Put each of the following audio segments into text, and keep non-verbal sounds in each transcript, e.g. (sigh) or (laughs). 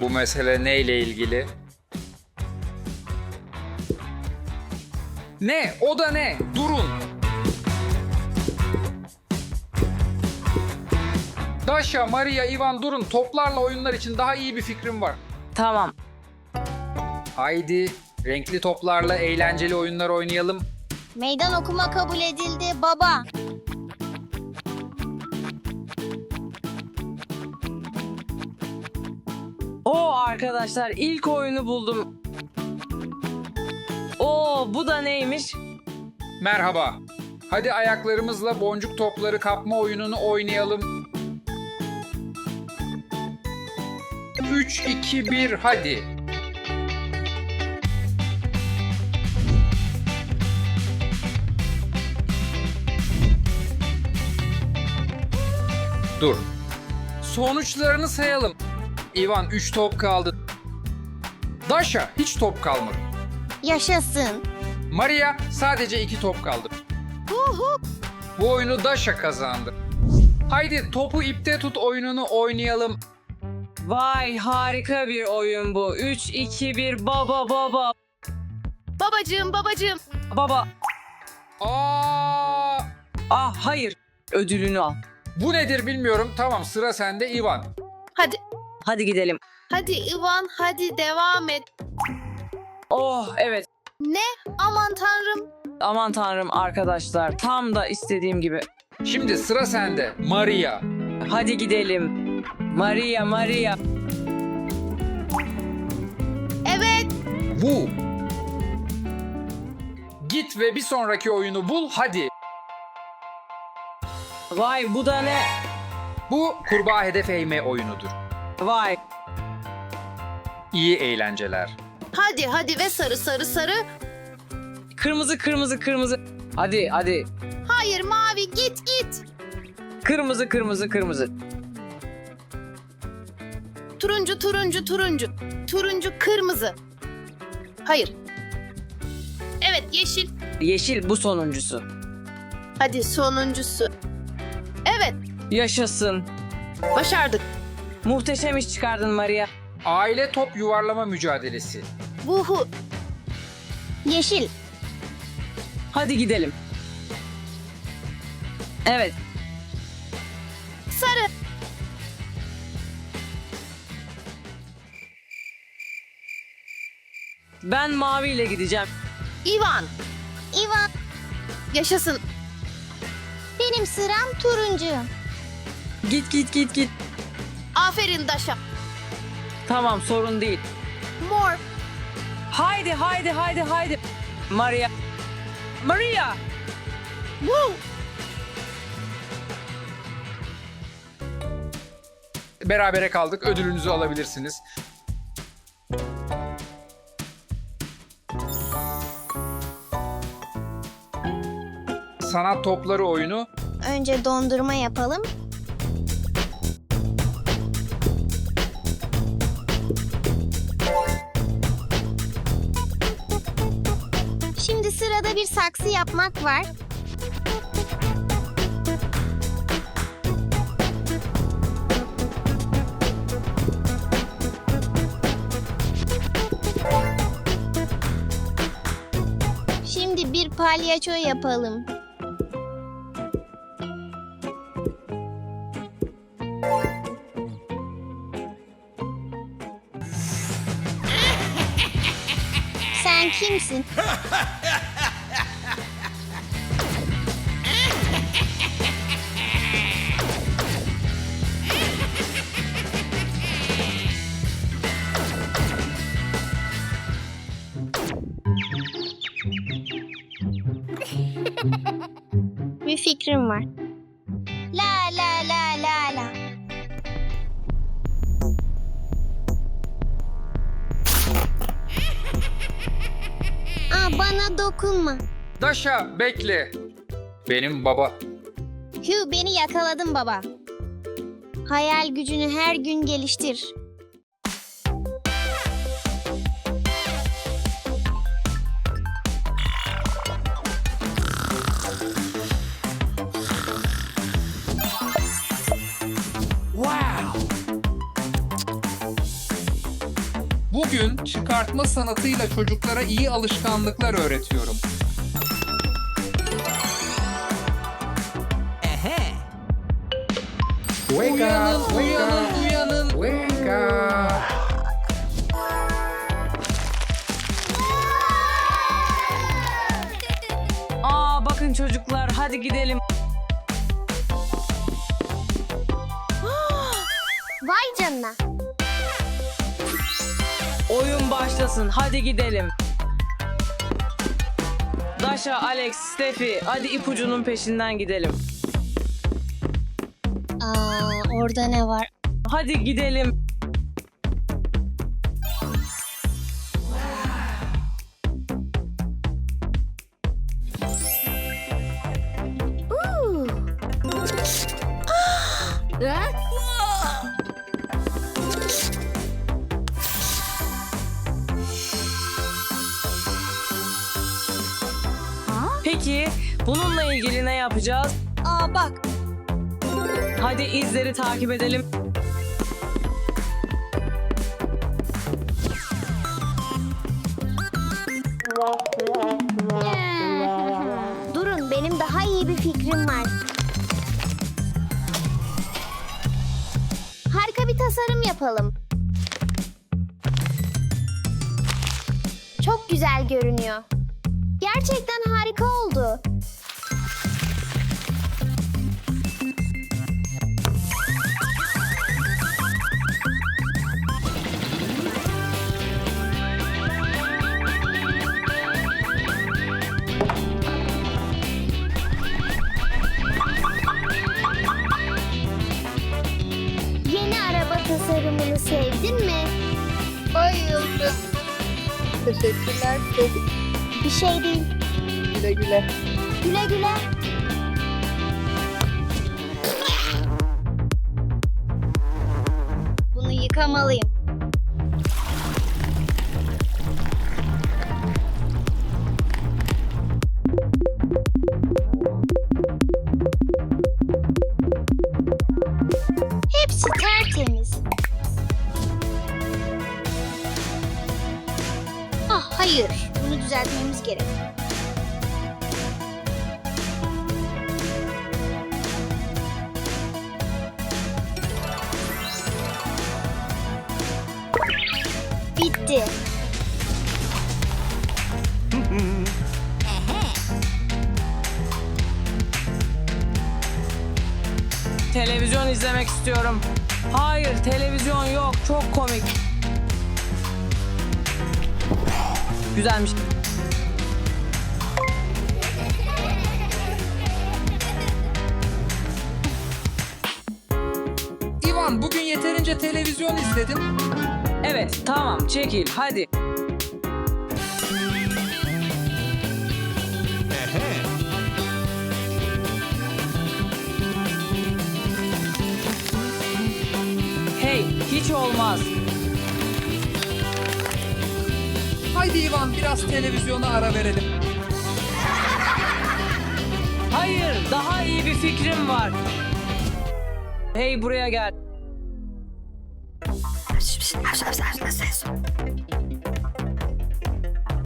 Bu mesele neyle ilgili? Ne? O da ne? Durun. Dasha, Maria, Ivan durun. Toplarla oyunlar için daha iyi bir fikrim var. Tamam. Haydi renkli toplarla eğlenceli oyunlar oynayalım. Meydan okuma kabul edildi baba. Oo arkadaşlar ilk oyunu buldum. Oo bu da neymiş? Merhaba. Hadi ayaklarımızla boncuk topları kapma oyununu oynayalım. 3 2 1 hadi. Dur. Sonuçlarını sayalım. Ivan 3 top kaldı. Dasha hiç top kalmadı. Yaşasın. Maria sadece iki top kaldı. Bu oyunu Dasha kazandı. Haydi topu ipte tut oyununu oynayalım. Vay harika bir oyun bu. 3 2 1 baba baba Babacığım babacığım. baba. Aa, Ah hayır. Ödülünü al. bu nedir bilmiyorum. Tamam sıra sende Ivan. Hadi Hadi gidelim. hadi Ivan hadi devam et. Oh evet. Ne? Aman tanrım. Aman tanrım arkadaşlar. Tam da istediğim gibi. Şimdi sıra sende Maria. Hadi gidelim. Maria Maria. Evet. Bu. Git ve bir sonraki oyunu bul hadi. Vay bu da ne? Bu kurbağa hedef eğme oyunudur. Vay. İyi eğlenceler. Hadi hadi ve sarı sarı sarı. Kırmızı kırmızı kırmızı. Hadi hadi. Hayır mavi git git. Kırmızı kırmızı kırmızı. Turuncu turuncu turuncu. Turuncu kırmızı. Hayır. Evet yeşil. Yeşil bu sonuncusu. Hadi sonuncusu. Evet Yaşasın. başardık. Muhteşem iş çıkardın Maria. Aile top yuvarlama mücadelesi. Vuhu. Yeşil. Hadi gidelim. Evet. Sarı. Ben maviyle gideceğim. Ivan. Ivan, Yaşasın. benim sıram turuncu. Git git git git. Aferin Daşa. Tamam sorun değil. Mor. Haydi haydi haydi haydi. Maria. Maria. Woo. Berabere kaldık. Ödülünüzü alabilirsiniz. Sanat topları oyunu Önce dondurma yapalım. Saksı yapmak var. Şimdi bir palyaço yapalım. Sen kimsin? (laughs) fikrim var. La la la la la. Aa, bana dokunma. Daşa bekle. Benim baba. Hugh beni yakaladın baba. Hayal gücünü her gün geliştir. Çıkartma sanatıyla çocuklara iyi alışkanlıklar öğretiyorum. Uyanın, uyanın, uyanın. Aa bakın çocuklar hadi gidelim. Oyun başlasın hadi gidelim. Daşa, Alex, Steffi hadi ipucunun peşinden gidelim. Aa, orada ne var? Hadi gidelim. (gasps) Peki bununla ilgili ne yapacağız? Aa bak. Hadi izleri takip edelim. (laughs) Durun benim daha iyi bir fikrim var. Harika bir tasarım yapalım. Çok güzel görünüyor. Gerçekten harika oldu. Tasarımını sevdin mi? Bayıldım. Teşekkürler. Bir şey değil. Güle güle. Güle güle. Bunu yıkamalıyım. Televizyon izlemek istiyorum. Hayır, televizyon yok. Çok komik. Güzelmiş. İvan bugün yeterince televizyon izledin. Evet, tamam. Çekil. Hadi. Hiç olmaz. Haydi İvan biraz televizyona ara verelim. Hayır, daha iyi bir fikrim var. Hey, buraya gel.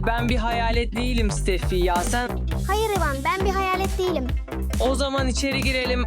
Ben bir hayalet değilim Steffi ya. Sen Hayır Ivan, ben bir hayalet değilim. o zaman içeri girelim.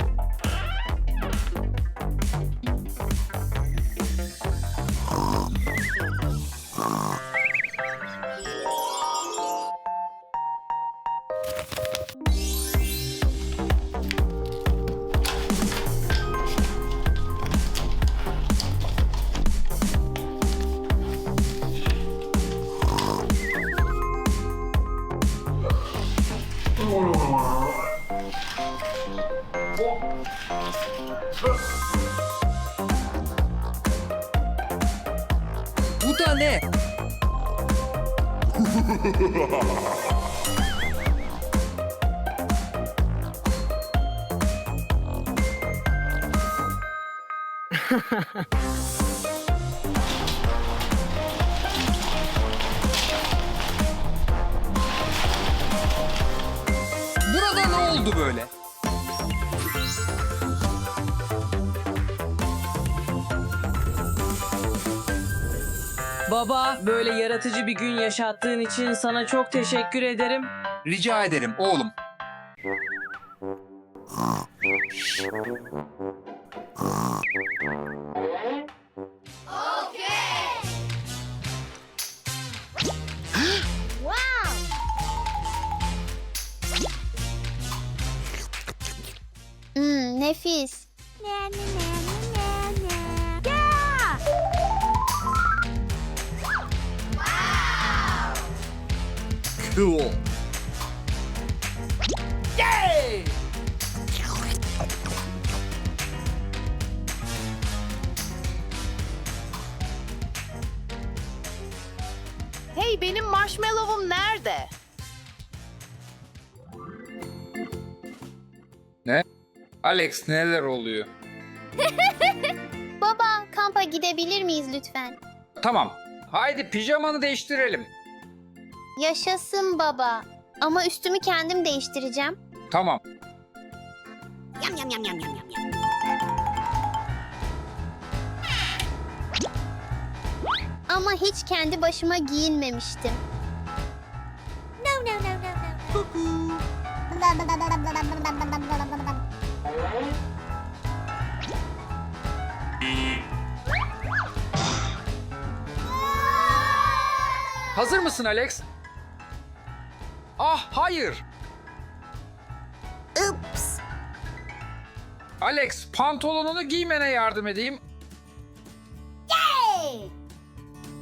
Burada ne oldu böyle? Baba, böyle yaratıcı bir gün yaşattığın için sana çok teşekkür ederim. Rica ederim oğlum. Cool. Hey benim marshmallow'um nerede? Ne? Alex neler oluyor? Baba, kampa gidebilir miyiz lütfen? Tamam. Haydi pijamanı değiştirelim. Yaşasın baba. Ama üstümü kendim değiştireceğim. Tamam. Ama hiç kendi başıma giyinmemiştim. No, no, no, no, no. Hazır mısın Alex? Ah hayır. Ups. Alex pantolonunu giymene yardım edeyim. Hey!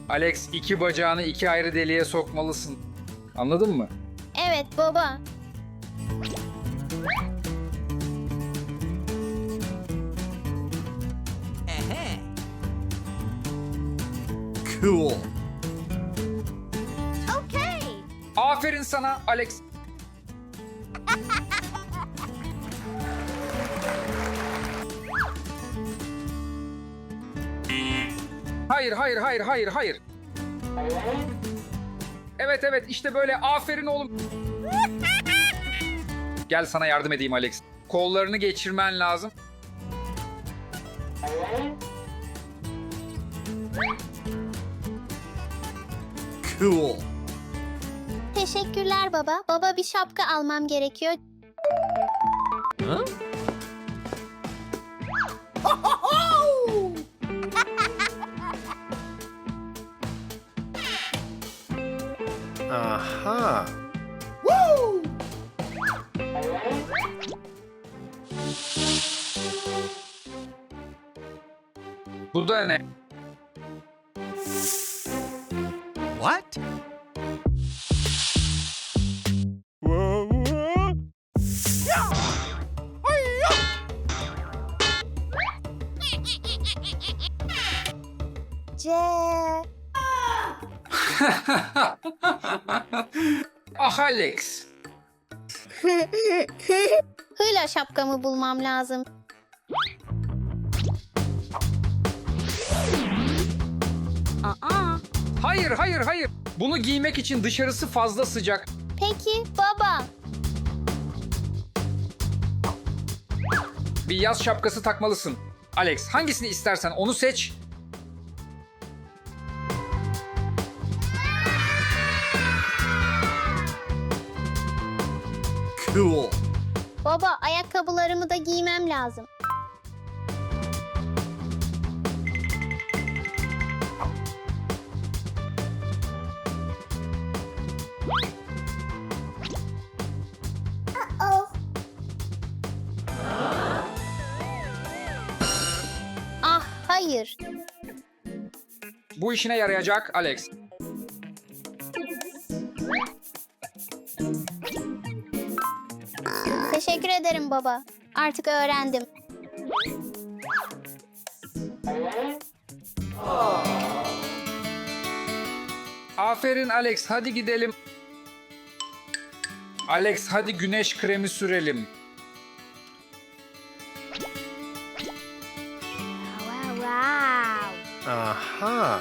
Alex iki bacağını iki ayrı deliğe sokmalısın. Anladın mı? Evet baba. Cool. Aferin sana Alex. Hayır, hayır, hayır, hayır, hayır. Evet, evet, işte böyle. Aferin oğlum. Gel sana yardım edeyim Alex. Kollarını geçirmen lazım. Cool. Teşekkürler baba. Baba bir şapka almam gerekiyor. (laughs) Aha. Bu da ne? C. (laughs) ah Alex. (laughs) Hıyla şapkamı bulmam lazım. Hayır, hayır, hayır. Bunu giymek için dışarısı fazla sıcak. Peki baba. Bir yaz şapkası takmalısın. Alex, hangisini istersen onu seç. Cool. Baba ayakkabılarımı da giymem lazım. Ah hayır. Bu işine yarayacak Alex. Ederim baba. Artık öğrendim. Aferin Alex hadi gidelim. Alex hadi güneş kremi sürelim. Wow, wow. Aha.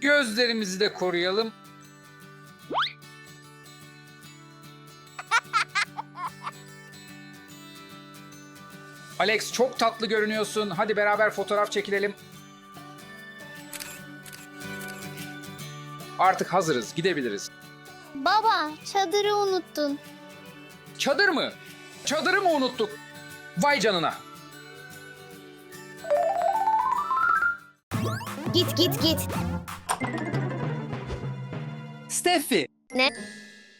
Gözlerimizi de koruyalım. Alex çok tatlı görünüyorsun. Hadi beraber fotoğraf çekilelim. Artık hazırız. Gidebiliriz. Baba, çadırı unuttun. Çadır mı? Çadırı mı unuttuk? Vay canına. Git git git. Steffi. Ne?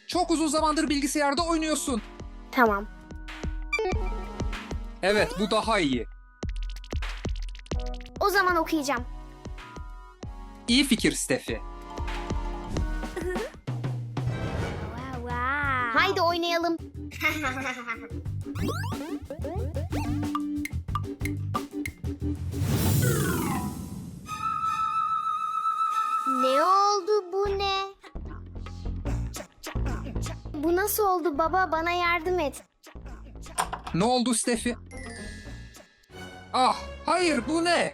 Çok uzun zamandır bilgisayarda oynuyorsun. Tamam. Evet bu daha iyi. O zaman okuyacağım. İyi fikir Steffi. Haydi oynayalım. ne oldu bu ne? Bu nasıl oldu baba? Bana yardım et. Ne oldu Steffi? Ah hayır bu ne?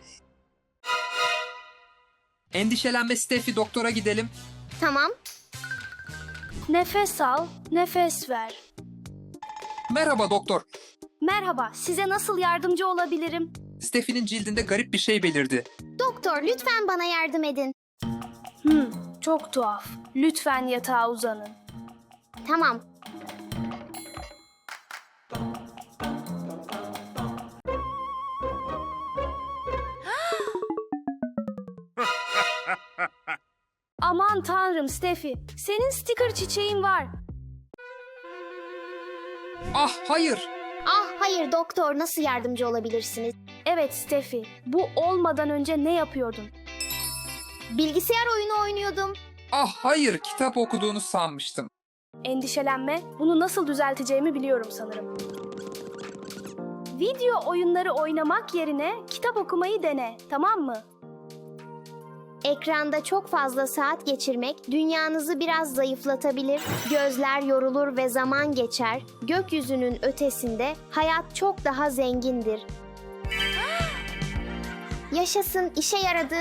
Endişelenme Steffi doktora gidelim. Tamam. Nefes al, nefes ver. Merhaba doktor. Merhaba, size nasıl yardımcı olabilirim? Steffi'nin cildinde garip bir şey belirdi. Doktor lütfen bana yardım edin. Hmm, çok tuhaf. Lütfen yatağa uzanın. Tamam. Tanrım Steffi, senin sticker çiçeğin var. Ah hayır. Ah hayır doktor nasıl yardımcı olabilirsiniz? Evet Steffi, bu olmadan önce ne yapıyordun? Bilgisayar oyunu oynuyordum. Ah hayır kitap okuduğunu sanmıştım. Endişelenme, bunu nasıl düzelteceğimi biliyorum sanırım. Video oyunları oynamak yerine kitap okumayı dene, tamam mı? Ekranda çok fazla saat geçirmek dünyanızı biraz zayıflatabilir, gözler yorulur ve zaman geçer. Gökyüzünün ötesinde hayat çok daha zengindir. (gasps) Yaşasın, işe yaradı.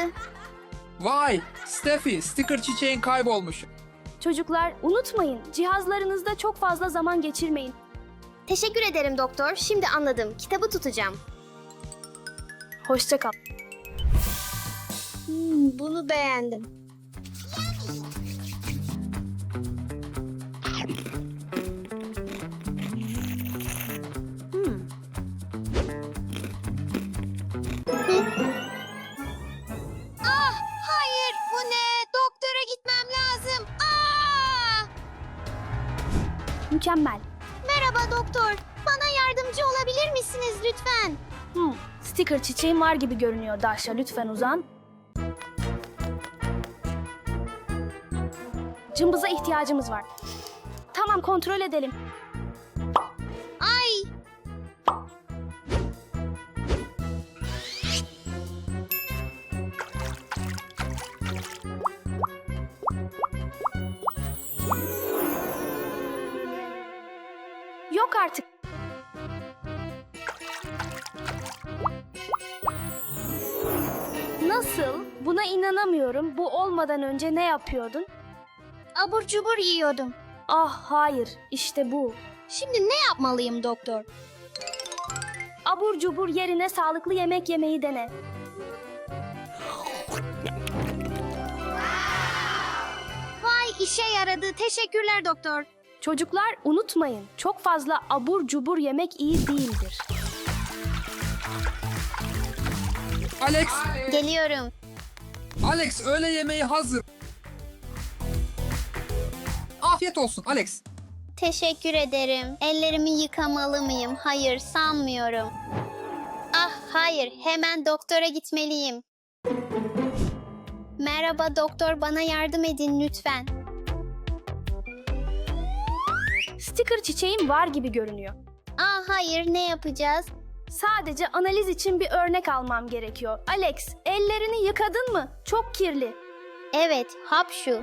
Vay Steffi sticker çiçeğin kaybolmuş. Çocuklar unutmayın, cihazlarınızda çok fazla zaman geçirmeyin. Teşekkür ederim doktor. Şimdi anladım. Kitabı tutacağım. Hoşça kal. Hmm, bunu beğendim. Hmm. Ah, hayır. Bu ne? Doktora gitmem lazım. Ah! Mükemmel. Merhaba doktor. Bana yardımcı olabilir misiniz lütfen? Hmm, sticker çiçeğim var gibi görünüyor Daşa. Lütfen uzan. Cımbıza ihtiyacımız var. Tamam kontrol edelim. Ay! Yok artık. Nasıl? Buna inanamıyorum. Bu olmadan önce ne yapıyordun? Abur cubur yiyordum. Ah hayır, işte bu. Şimdi ne yapmalıyım doktor? Abur cubur yerine sağlıklı yemek yemeyi dene. Vay işe yaradı. Teşekkürler doktor. Çocuklar unutmayın, çok fazla abur cubur yemek iyi değildir. Alex, Geliyorum. Alex öğle yemeği hazır. Afiyet olsun Alex. Teşekkür ederim. Ellerimi yıkamalı mıyım? Hayır, sanmıyorum. Ah, hayır. Hemen doktora gitmeliyim. Merhaba doktor, bana yardım edin lütfen. Sticker çiçeğim var gibi görünüyor. Ah, hayır. Ne yapacağız? Sadece analiz için bir örnek almam gerekiyor. Alex, ellerini yıkadın mı? Çok kirli. Evet, hapşu.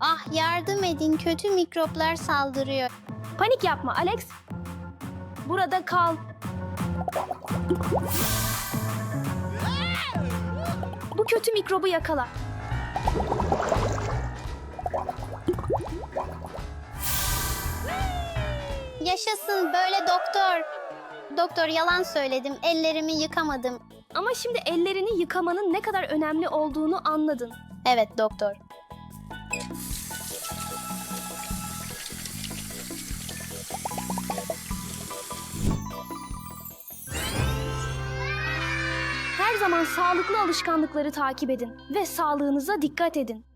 Ah yardım edin, kötü mikroplar saldırıyor. Panik yapma Alex. Burada kal. Bu kötü mikrobu yakala. Yaşasın böyle doktor. Doktor yalan söyledim, ellerimi yıkamadım. Ama şimdi ellerini yıkamanın ne kadar önemli olduğunu anladın. Evet doktor. Her zaman sağlıklı alışkanlıkları takip edin ve sağlığınıza dikkat edin.